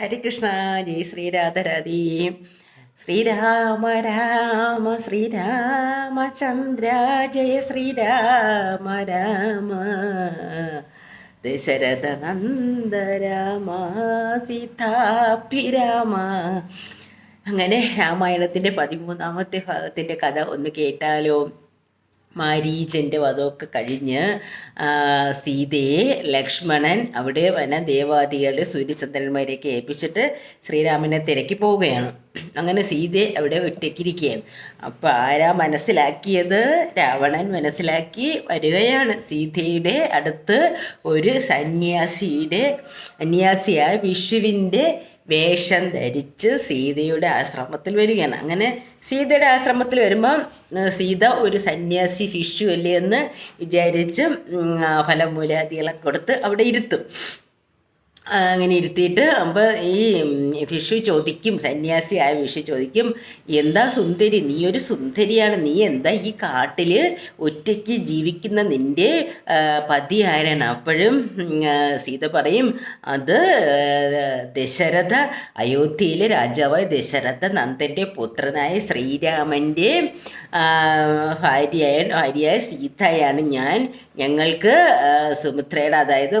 ഹരികൃഷ്ണ ജയ് ശ്രീരാധരാധി. ശ്രീരാമ രാമ ശ്രീരാമചന്ദ്ര ജയ ശ്രീരാമ രാമ. ദശരഥ നന്ദ രാമ സീതാഭിരാമ. അങ്ങനെ രാമായണത്തിന്റെ പതിമൂന്നാമത്തെ ഭാഗത്തിന്റെ കഥ ഒന്ന് കേട്ടാലോ. മാരീചന്റെ വധമൊക്കെ കഴിഞ്ഞ് സീതയെ ലക്ഷ്മണൻ അവിടെ വന ദേവാദികളുടെ സൂര്യചന്ദ്രന്മാരെയൊക്കെ ഏൽപ്പിച്ചിട്ട് ശ്രീരാമനെ തിരക്കി പോവുകയാണ്. അങ്ങനെ സീതയെ അവിടെ ഒറ്റയ്ക്കിരിക്കുകയാണ്. അപ്പോൾ ആരാ മനസ്സിലാക്കിയത്? രാവണൻ മനസ്സിലാക്കി വരികയാണ്. സീതയുടെ അടുത്ത് ഒരു സന്യാസിയുടെ സന്യാസിയായ വിഷുവിന്റെ വേഷം ധരിച്ച് സീതയുടെ ആശ്രമത്തിൽ വരികയാണ്. അങ്ങനെ സീതയുടെ ആശ്രമത്തിൽ വരുമ്പം സീത ഒരു സന്യാസി ഫിഷു അല്ലേ എന്ന് വിചാരിച്ച് ഫലമൂലാദികളെ കൊടുത്ത് അവിടെ ഇരുത്തും. അങ്ങനെ ഇരുത്തിയിട്ട് അപ്പോൾ ഈ വിഷു ചോദിക്കും സന്യാസി സന്യാസിയായ വിഷു ചോദിക്കും എന്താ സുന്ദരി? നീ ഒരു സുന്ദരിയാണ്. നീ എന്താ ഈ കാട്ടിൽ ഒറ്റയ്ക്ക് ജീവിക്കുന്ന നിന്റെ പതി ആരാണ് അപ്പോഴും സീത പറയും അത് ദശരഥ അയോധ്യയിലെ രാജാവായ ദശരഥ നന്ദന്റെ പുത്രനായ ശ്രീരാമന്റെ ഭാര്യയായ ഭാര്യയായ സീതയാണ് ഞാൻ ഞങ്ങൾക്ക് സുമിത്രയുടെ അതായത്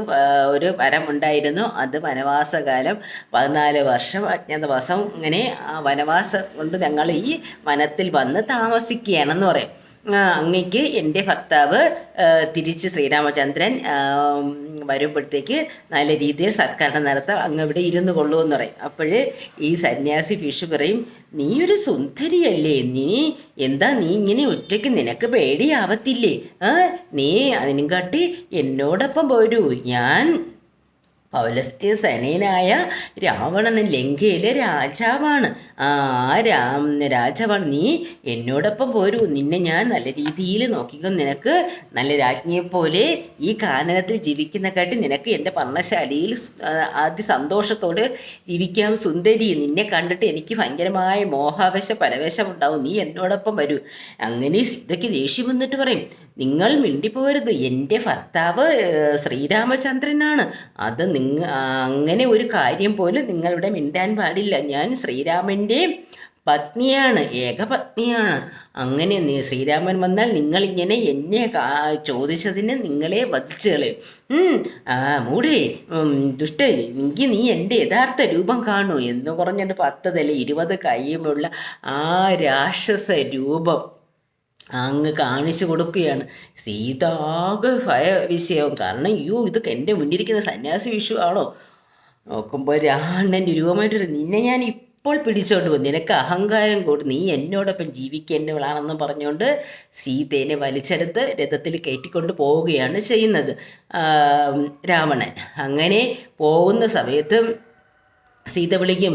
ഒരു വരമുണ്ടായിരുന്നു. അത് വനവാസകാലം പതിനാല് വർഷം അജ്ഞാതവാസം ഇങ്ങനെ ആ വനവാസം കൊണ്ട് ഞങ്ങൾ ഈ വനത്തിൽ വന്ന് താമസിക്കുകയാണെന്ന് പറയും. ആ, അങ്ങയ്ക്ക് എന്റെ ഭർത്താവ് തിരിച്ച് ശ്രീരാമചന്ദ്രൻ വരുമ്പോഴത്തേക്ക് നല്ല രീതിയിൽ സർക്കാരിന്റെ നടത്താം. അങ്ങ് ഇവിടെ ഇരുന്ന് കൊള്ളുമെന്ന് പറയും. അപ്പോൾ ഈ സന്യാസി ഫിഷ് പറയും നീ ഒരു സുന്ദരിയല്ലേ നീ എന്താ നീ ഇങ്ങനെ ഒറ്റയ്ക്ക് നിനക്ക് പേടിയാവത്തില്ലേ? ആ നീ അതിനും കാട്ടി എന്നോടൊപ്പം പോരൂ. ഞാൻ പൗലസ്ത്യ സേനയനായ രാവണൻ ലങ്കയിലെ രാജാവാണ്. രാം രാജാവാണ് നീ എന്നോടൊപ്പം പോരൂ. നിന്നെ ഞാൻ നല്ല രീതിയിൽ നോക്കിക്കും. നിനക്ക് നല്ല രാജ്ഞിയെപ്പോലെ ഈ കാനനത്തിൽ ജീവിക്കുന്ന കാട്ടി നിനക്ക് എന്റെ പർണശാലയിൽ ആദ്യ സന്തോഷത്തോടെ ജീവിക്കാം സുന്ദരി. നിന്നെ കണ്ടിട്ട് എനിക്ക് ഭയങ്കരമായ മോഹാവശ പരവേശം ഉണ്ടാവും. നീ എന്നോടൊപ്പം വരൂ. അങ്ങനെ സിദ്ധയ്ക്ക് ദേഷ്യം വന്നിട്ട് പറയും. നിങ്ങൾ മിണ്ടിപ്പോരുത്. എന്റെ ഭർത്താവ് ശ്രീരാമചന്ദ്രനാണ്. അത് നിങ്ങ അങ്ങനെ ഒരു കാര്യം പോലും നിങ്ങളിവിടെ മിണ്ടാൻ പാടില്ല. ഞാൻ ശ്രീരാമന്റെ പത്നിയാണ് ഏകപത്നിയാണ് അങ്ങനെ നീ ശ്രീരാമൻ വന്നാൽ നിങ്ങളിങ്ങനെ എന്നെ ചോദിച്ചതിന് നിങ്ങളെ വധിച്ചു കളയും ഉം, ആ മൂടേ ദുഷ്ട എനിക്ക് നീ എന്റെ യഥാർത്ഥ രൂപം കാണൂ എന്ന് കുറഞ്ഞിട്ട് പത്ത് തല ഇരുപത് കൈയുമുള്ള ആ രാക്ഷസ രൂപം അങ്ങ് കാണിച്ചു കൊടുക്കുകയാണ്. സീത ആകെ ഭയ വിഷയവും കാരണം അയ്യോ ഇത് എന്റെ മുന്നിരിക്കുന്ന സന്യാസി വിഷു ആണോ? നോക്കുമ്പോൾ രാണന്റെ രൂപമായിട്ട് നിന്നെ ഞാൻ ഇപ്പോൾ പിടിച്ചോണ്ട് പോകും നിനക്ക് അഹങ്കാരം കൂടി നീ എന്നോടൊപ്പം ജീവിക്കേണ്ടവളാണെന്ന് പറഞ്ഞുകൊണ്ട് സീതേനെ വലിച്ചെടുത്ത് രഥത്തിൽ കയറ്റിക്കൊണ്ട് പോവുകയാണ് ചെയ്യുന്നത്. രാവണൻ. അങ്ങനെ പോകുന്ന സമയത്ത് സീത വിളിക്കും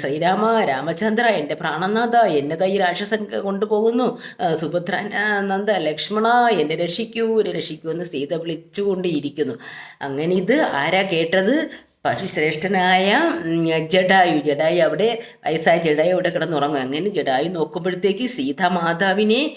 ശ്രീരാമ രാമചന്ദ്ര എന്റെ പ്രാണനാഥ എന്നെ തൈ രാക്ഷസൻ കൊണ്ടുപോകുന്നു. സുഭദ്ര നന്ദ ലക്ഷ്മണ എന്നെ രക്ഷിക്കൂ എന്നെ രക്ഷിക്കൂ എന്ന് സീത വിളിച്ചുകൊണ്ടേയിരിക്കുന്നു അങ്ങനെ ഇത് ആരാ കേട്ടത്? പക്ഷി ശ്രേഷ്ഠനായ ജഡായു. ജഡായു അവിടെ വയസ്സായ ജഡായു അവിടെ കിടന്നുറങ്ങും. അങ്ങനെ ജഡായു നോക്കുമ്പോഴത്തേക്ക് സീതാമാതാവിനെ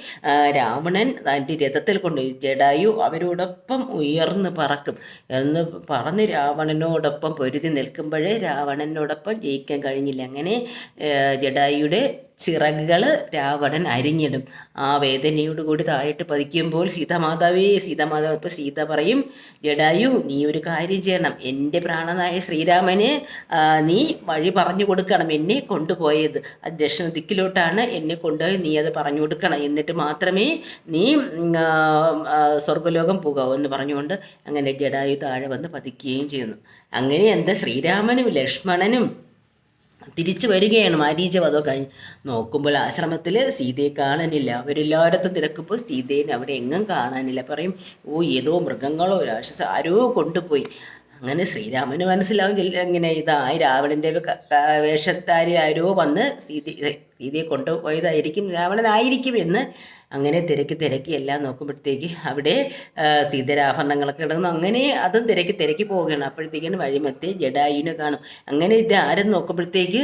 രാവണൻ തന്റെ രഥത്തിൽ കൊണ്ട് ജഡായു അവരോടൊപ്പം ഉയർന്ന് പറക്കും. എന്ന് പറഞ്ഞ് രാവണനോടൊപ്പം പൊരുതി നിൽക്കുമ്പോഴേ രാവണനോടൊപ്പം ജയിക്കാൻ കഴിഞ്ഞില്ല. അങ്ങനെ ആ, ജഡായുയുടെ ചിറകുകൾ രാവണൻ അരിഞ്ഞിടും. ആ വേദനയോട് കൂടി താഴിട്ട് പതിക്കുമ്പോൾ സീതാമാതാവേ സീതാമാതാവ് ഇപ്പോൾ സീത പറയും ജഡായു നീ ഒരു കാര്യം ചെയ്യണം. എന്റെ പ്രാണനായ ശ്രീരാമന് നീ വഴി പറഞ്ഞു കൊടുക്കണം എന്നെ കൊണ്ടുപോയത്. ആ ദക്ഷിണ ദിക്കിലോട്ടാണ് എന്നെ കൊണ്ടുപോയി നീ അത് പറഞ്ഞു കൊടുക്കണം. എന്നിട്ട് മാത്രമേ നീ സ്വർഗലോകം പോകാവൂ. എന്ന് പറഞ്ഞുകൊണ്ട് അങ്ങനെ ജഡായു താഴെ വന്ന് പതിക്കുകയും ചെയ്യുന്നു. അങ്ങനെ എന്താ ശ്രീരാമനും ലക്ഷ്മണനും തിരിച്ചു വരികയാണ് മാരീച വധം കഴിഞ്ഞ് നോക്കുമ്പോൾ ആശ്രമത്തിൽ സീതയെ കാണാനില്ല. അവരെല്ലായിടത്തും തിരക്കുമ്പോൾ സീതേനെ അവിടെ എങ്ങും കാണാനില്ല. പറയും ഓ ഏതോ മൃഗങ്ങളോ രാക്ഷസ ആരോ കൊണ്ടുപോയി. അങ്ങനെ ശ്രീരാമന് മനസ്സിലാവും ഇങ്ങനെ ഇതായി. രാവണന്റെ വേഷത്താരി ആരോ വന്ന് സീത സീതയെ കൊണ്ടുപോയതായിരിക്കും രാവണനായിരിക്കും എന്ന് അങ്ങനെ തിരക്കി തിരക്കി എല്ലാം നോക്കുമ്പോഴത്തേക്ക് അവിടെ സീതരാഭരണങ്ങളൊക്കെ കിടക്കുന്നു. അങ്ങനെ അതും തിരക്കി തിരക്കി പോവുകയാണ്. അപ്പോഴത്തേക്കിന് വഴിമത്തെ ജഡായുവിനെ കാണും. അങ്ങനെ ഇത് ആരും നോക്കുമ്പോഴത്തേക്ക്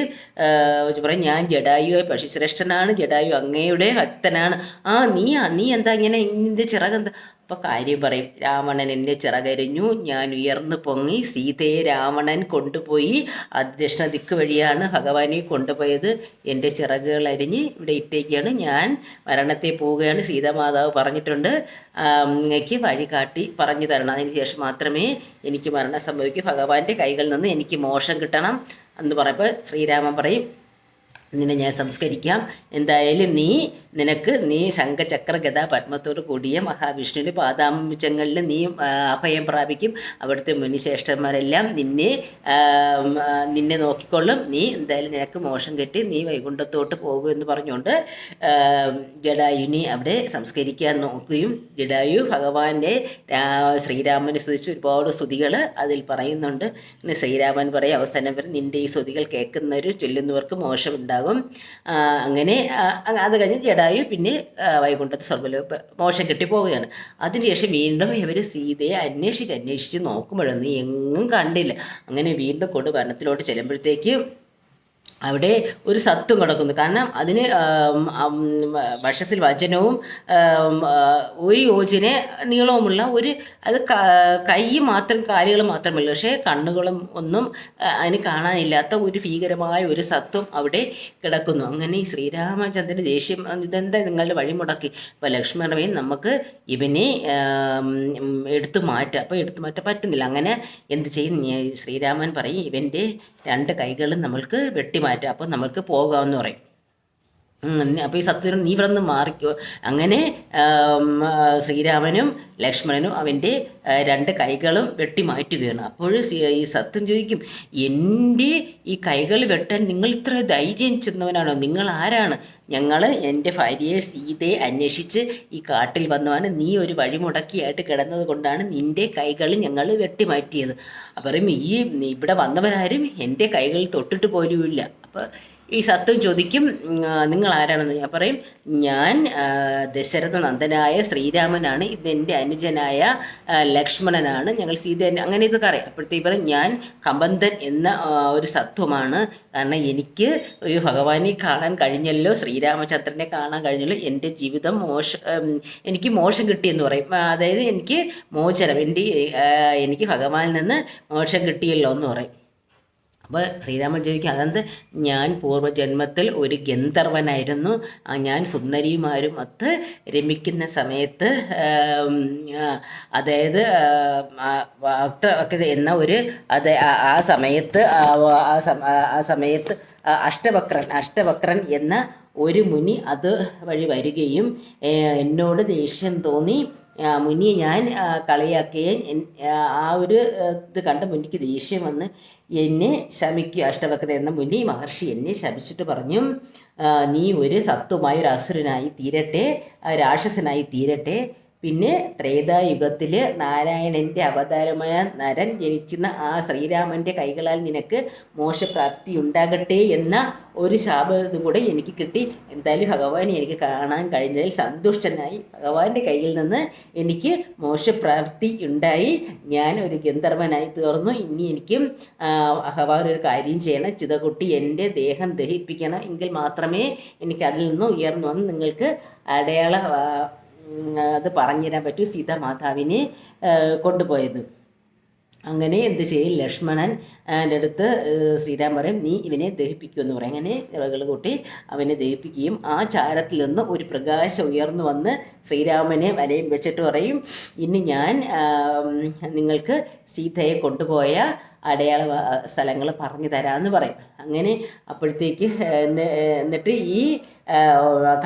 പറയും ഞാൻ ജഡായു പക്ഷിശ്രേഷ്ഠനാണ് ജഡായു അങ്ങയുടെ ഭക്തനാണ്. ആ നീ നീ എന്താ ഇങ്ങനെ ഇതിന്റെ ചിറകെന്താ അപ്പോൾ കാര്യം പറയും രാവണൻ എന്നെ ചിറകരിഞ്ഞു ഞാൻ ഉയർന്നു പൊങ്ങി സീതയെ രാവണൻ കൊണ്ടുപോയി അധ്യക്ഷണ ദിക്ക് വഴിയാണ് ഭഗവാനെ കൊണ്ടുപോയത്. എന്റെ ചിറകുകൾ അരിഞ്ഞ് ഇവിടെ ഇട്ടേക്കാണ്. ഞാൻ മരണത്തെ പോവുകയാണ്. സീതാമാതാവ് പറഞ്ഞിട്ടുണ്ട്. അങ്ങക്ക് വഴി കാട്ടി പറഞ്ഞു തരണം. അതിന് ശേഷം മാത്രമേ എനിക്ക് മരണം സംഭവിക്കൂ. ഭഗവാന്റെ കൈകളിൽ നിന്ന് എനിക്ക് മോശം കിട്ടണം എന്ന് പറയുമ്പോൾ ശ്രീരാമൻ പറയും നിന്നെ ഞാൻ സംസ്കരിക്കാം. എന്തായാലും നീ നിനക്ക് നീ ശംഖചക്ര ഗത പത്മത്തോട് കൂടിയ മഹാവിഷ്ണുവിന്റെ പാദാംശങ്ങളിൽ നീ അഭയം പ്രാപിക്കും. അവിടുത്തെ മുനിശ്രേഷ്ഠന്മാരെല്ലാം നിന്നെ നിന്നെ നോക്കിക്കൊള്ളും. നീ എന്തായാലും നിനക്ക് മോശം കെട്ടി നീ വൈകുണ്ഠത്തോട്ട് പോകും എന്ന് പറഞ്ഞുകൊണ്ട് ജഡായുനി അവിടെ സംസ്കരിക്കാൻ നോക്കുകയും ജഡായു ഭഗവാന്റെ ശ്രീരാമനെ സ്തുതിച്ച് ഒരുപാട് സ്തുതികൾ അതിൽ പറയുന്നുണ്ട്. ശ്രീരാമൻ പറയും അവസാനം വരെ നിന്റെ ഈ സ്തുതികൾ കേൾക്കുന്നവരും ചൊല്ലുന്നവർക്ക് മോശമുണ്ടാകും. ആ, അങ്ങനെ അത് കഴിഞ്ഞ് ജഡായു പിന്നെ വൈകുണ്ഠത്ത് സ്വർഗലോക മോശം കെട്ടി പോവുകയാണ് അതിനുശേഷം വീണ്ടും ഇവർ സീതയെ അന്വേഷിച്ച് അന്വേഷിച്ച് നോക്കുമ്പോഴൊന്നും എങ്ങും കണ്ടില്ല. അങ്ങനെ വീണ്ടും കൊണ്ട് ഭരണത്തിലോട്ട് ചെല്ലുമ്പോഴത്തേക്ക് അവിടെ ഒരു സത്വം കിടക്കുന്നു. കാരണം അതിന് ആം, വചനവും ഒരു യോജന നീളവുമുള്ള ഒരു അത് കൈ മാത്രം കാലുകൾ മാത്രമല്ല. പക്ഷേ കണ്ണുകളും ഒന്നും അതിന് കാണാനില്ലാത്ത ഒരു ഭീകരമായ ഒരു സത്വം അവിടെ കിടക്കുന്നു. അങ്ങനെ ഈ ശ്രീരാമചന്ദ്രൻ ദേഷ്യം ഇതെന്താ നിങ്ങളുടെ വഴിമുടക്കി? അപ്പോൾ ലക്ഷ്മണവേ നമുക്ക് ഇവനെ എടുത്തു മാറ്റാം. അപ്പോൾ എടുത്തു മാറ്റാൻ പറ്റുന്നില്ല. അങ്ങനെ എന്ത് ചെയ്യും? ശ്രീരാമൻ പറയും ഇവന്റെ രണ്ട് കൈകളും നമ്മൾക്ക് വെട്ടിമാറ്റാം. അപ്പോൾ നമ്മൾക്ക് പോകാമെന്ന് പറയും. അപ്പോൾ ഈ സത്യം നീ ഇവിടെ നിന്ന് മാറിക്കോ. അങ്ങനെ ശ്രീരാമനും ലക്ഷ്മണനും അവന്റെ രണ്ട് കൈകളും വെട്ടി മാറ്റുകയാണ്. അപ്പോൾ ഈ സത്യം ചോദിക്കും എന്റെ ഈ കൈകൾ വെട്ടാൻ നിങ്ങൾ ഇത്ര ധൈര്യം ചെന്നവനാണോ? നിങ്ങൾ ആരാണ്? ഞങ്ങൾ എന്റെ ഭാര്യയെ സീതയെ അന്വേഷിച്ച് ഈ കാട്ടിൽ വന്നവാണ്. നീ ഒരു വഴിമുടക്കിയായിട്ട് കിടന്നത് കൊണ്ടാണ് നിന്റെ കൈകൾ ഞങ്ങൾ വെട്ടി മാറ്റിയത്. അപ്പം ഈ ഇവിടെ വന്നവരാരും എന്റെ കൈകൾ തൊട്ടിട്ട് പോലുമില്ല. അപ്പോൾ ഈ സത്യം ചോദിക്കും നിങ്ങൾ ആരാണെന്ന് ഞാൻ പറയും. ഞാൻ ദശരഥ നന്ദനായ ശ്രീരാമനാണ്. ഇത് എന്റെ അനുജനായ ലക്ഷ്മണനാണ്. ഞങ്ങൾ സീത അങ്ങനെ ഇതൊക്കെ അറിയാം. അപ്പോഴത്തേക്ക് പറയും ഞാൻ കബന്ധൻ എന്ന ഒരു സത്വമാണ്. കാരണം എനിക്ക് ഒരു ഭഗവാനെ കാണാൻ കഴിഞ്ഞല്ലോ ശ്രീരാമചന്ദ്രനെ കാണാൻ കഴിഞ്ഞല്ലോ. എന്റെ ജീവിതം മോശം എനിക്ക് മോശം കിട്ടിയെന്ന് പറയും. അതായത് എനിക്ക് മോചനം എന്റെ എനിക്ക് ഭഗവാനിൽ നിന്ന് മോശം കിട്ടിയല്ലോ എന്ന് പറയും. അപ്പോൾ ശ്രീരാമൻ ചോദിക്കും അതെന്ത് ഞാൻ പൂർവജന്മത്തിൽ ഒരു ഗന്ധർവനായിരുന്നു. ഞാൻ സുന്ദരിമാരും ഒത്ത് രമിക്കുന്ന സമയത്ത് അതായത് എന്ന ഒരു അത് ആ- സമയത്ത് ആ ആ സമ- ആ- ആ സമയത്ത് അഷ്ടവക്രൻ അഷ്ടവക്രൻ എന്ന ഒരു മുനി അത് വഴി വരികയും എന്നോട് ദേഷ്യം തോന്നി. ആ, മുനിയെ ഞാൻ കളിയാക്കുകയും ആ ഒരു ഇത് കണ്ട മുന്നിക്ക് ദേഷ്യം വന്ന് എന്നെ ശമിക്കുക അഷ്ടവക്ര എന്ന മുനി മഹർഷി എന്നെ ശപിച്ചിട്ട് പറഞ്ഞു നീ ഒരു സത്വമായ ഒരു അസുരനായി തീരട്ടെ രാക്ഷസനായി തീരട്ടെ പിന്നെ ത്രേതായുഗത്തിൽ നാരായണന്റെ അവതാരമായ നരൻ ജനിക്കുന്ന ആ ശ്രീരാമന്റെ കൈകളാൽ നിനക്ക് മോശപ്രാപ്തി ഉണ്ടാകട്ടെ എന്ന ഒരു ശാപം കൂടെ എനിക്ക് കിട്ടി. എന്തായാലും ഭഗവാൻ എനിക്ക് കാണാൻ കഴിഞ്ഞതിൽ സന്തുഷ്ടനായി. ഭഗവാന്റെ കയ്യിൽ നിന്ന് എനിക്ക് മോശപ്രാപ്തി ഉണ്ടായി. ഞാൻ ഒരു ഗന്ധർവനായി തീർന്നു. ഇനി എനിക്കും ഭഗവാൻ ഒരു കാര്യം ചെയ്യണം. ചിതകുട്ടി എന്റെ ദേഹം ദഹിപ്പിക്കണം. എങ്കിൽ മാത്രമേ എനിക്ക് അതിൽ നിന്ന് ഉയർന്നു വന്ന് നിങ്ങൾക്ക് അടയാള അത് പറഞ്ഞുതരാൻ പറ്റൂ സീതാമാതാവിനെ മാതാവിനെ കൊണ്ടുപോയത്. അങ്ങനെ എന്ത് ചെയ്യും? ലക്ഷ്മണൻ എന്റെ അടുത്ത് ശ്രീരാം പറയും നീ ഇവനെ ദഹിപ്പിക്കുമെന്ന് പറയും. അങ്ങനെ ഇറകൾ കൂട്ടി അവനെ ദഹിപ്പിക്കുകയും ആ ചാരത്തിൽ നിന്ന് ഒരു പ്രകാശം ഉയർന്നു വന്ന് ശ്രീരാമനെ വലയും വെച്ചിട്ട് പറയും ഇനി ഞാൻ നിങ്ങൾക്ക് സീതയെ കൊണ്ടുപോയ അടയാള സ്ഥലങ്ങൾ പറഞ്ഞു തരാമെന്ന് പറയും. അങ്ങനെ അപ്പോഴത്തേക്ക് എന്നിട്ട് ഈ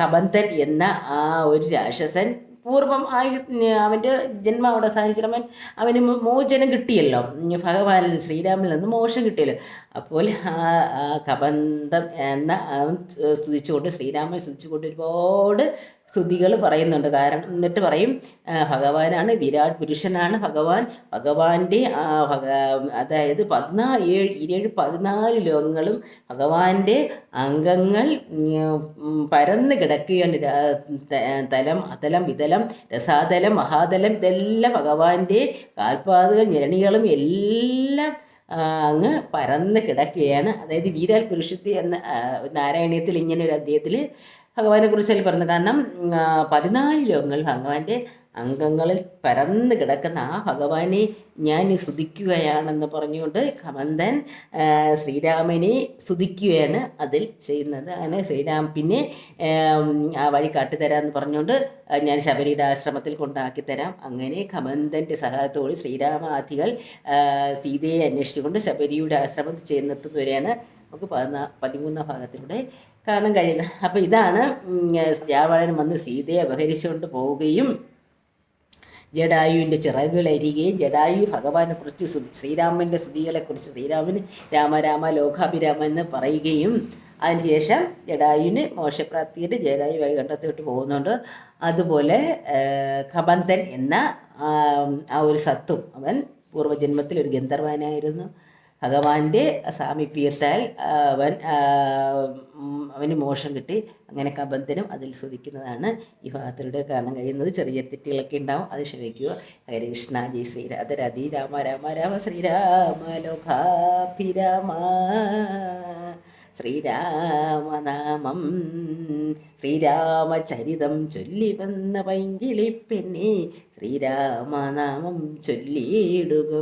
കബന്ധൻ എന്ന ആ ഒരു രാക്ഷസൻ പൂർവം ആയി അവന്റെ ജന്മം അവിടെ അവൻ അവന് മോചനം കിട്ടിയല്ലോ. ഭഗവാനിൽ ശ്രീരാമിൽ നിന്ന് മോശം കിട്ടിയല്ലോ. അപ്പോൾ ആ ആ കബന്ധം എന്ന സ്തുതിച്ചുകൊണ്ട് ശ്രീരാമനെ സ്തുതിച്ചുകൊണ്ട് ഒരുപാട് സ്തുതികൾ പറയുന്നുണ്ട്. കാരണം എന്നിട്ട് പറയും ഭഗവാനാണ് വിരാട് പുരുഷനാണ് ഭഗവാൻ. ഭഗവാന്റെ അതായത് പതിനാല് ഏഴ് ഏഴ് പതിനാല് ലോകങ്ങളും ഭഗവാന്റെ അംഗങ്ങൾ പരന്ന് കിടക്കുകയാണ്. തലം അതലം വിതലം രസാതലം മഹാതലം ഇതെല്ലാം ഭഗവാന്റെ കാൽപാതക ഞരണികളും എല്ലാം അങ്ങ് പരന്ന് കിടക്കുകയാണ്. അതായത് വീരാൽ പുരുഷത്തി എന്ന നാരായണീയത്തിൽ ഇങ്ങനെ ഒരു അദ്ദേഹത്തിൽ ഭഗവാനെ കുറിച്ച് അതിൽ പറഞ്ഞു കാരണം പതിനാല് ലോകങ്ങൾ ഭഗവാന്റെ അംഗങ്ങളിൽ പരന്ന് കിടക്കുന്ന ആ ഭഗവാനെ ഞാൻ സ്തുതിക്കുകയാണെന്ന് പറഞ്ഞുകൊണ്ട് കമന്തൻ ശ്രീരാമനെ സ്തുതിക്കുകയാണ് അതിൽ ചെയ്യുന്നത്. അങ്ങനെ ശ്രീരാം പിന്നെ ആം, വഴി കാട്ടിത്തരാമെന്ന് പറഞ്ഞുകൊണ്ട് ഞാൻ ശബരിയുടെ ആശ്രമത്തിൽ കൊണ്ടാക്കി തരാം അങ്ങനെ കമന്തന്റെ സഹായത്തോട് ശ്രീരാമാധികൾ സീതയെ അന്വേഷിച്ചുകൊണ്ട് ശബരിയുടെ ആശ്രമത്തിൽ ചെന്നെത്തുന്നവരെയാണ് നമുക്ക് പതിനാ പതിമൂന്നാം ഭാഗത്തിലൂടെ കാണാൻ കഴിയുന്നത് അപ്പോൾ ഇതാണ് രാവണൻ വന്ന് സീതയെ അപഹരിച്ചുകൊണ്ട് പോവുകയും ജഡായുവിന്റെ ചിറകുകളരികയും ജഡായു ഭഗവാനെ കുറിച്ച് ശ്രീരാമന്റെ സ്തുതികളെക്കുറിച്ച് ശ്രീരാമന് രാമ രാമ ലോകാഭിരാമ എന്ന് പറയുകയും അതിനുശേഷം ജഡായുവിന് മോശപ്രാപ്തിയുടെ ജഡായു വൈകണ്ഠത്തോട്ട് പോകുന്നുണ്ട്. അതുപോലെ കബന്തൻ എന്ന ആ ഒരു സത്വം അവൻ പൂർവജന്മത്തിൽ ഒരു ഗന്ധർവനായിരുന്നു ഭഗവാന്റെ സാമീപ്യത്താൽ അവൻ അവന് മോശം കിട്ടി. അങ്ങനെ കബന്ധനം അതിൽ ശ്രദ്ധിക്കുന്നതാണ്. ഈ ഭാഗത്തിലൂടെ കാണാൻ കഴിയുന്നത് ചെറിയ തെറ്റുകളൊക്കെ ഉണ്ടാവും. അത് ക്ഷമിക്കുക. ഹരേ കൃഷ്ണ ജയ് ശ്രീരാധ രതി രാമ രാമ രാമ ശ്രീരാമ ലോകാഭിരാമ ശ്രീരാമനാമം. ശ്രീരാമചരിതം ചൊല്ലി വന്ന പൈങ്കിളിപ്പെണ്ണി പെണ്ണെ ശ്രീരാമനാമം ചൊല്ലിയിടുക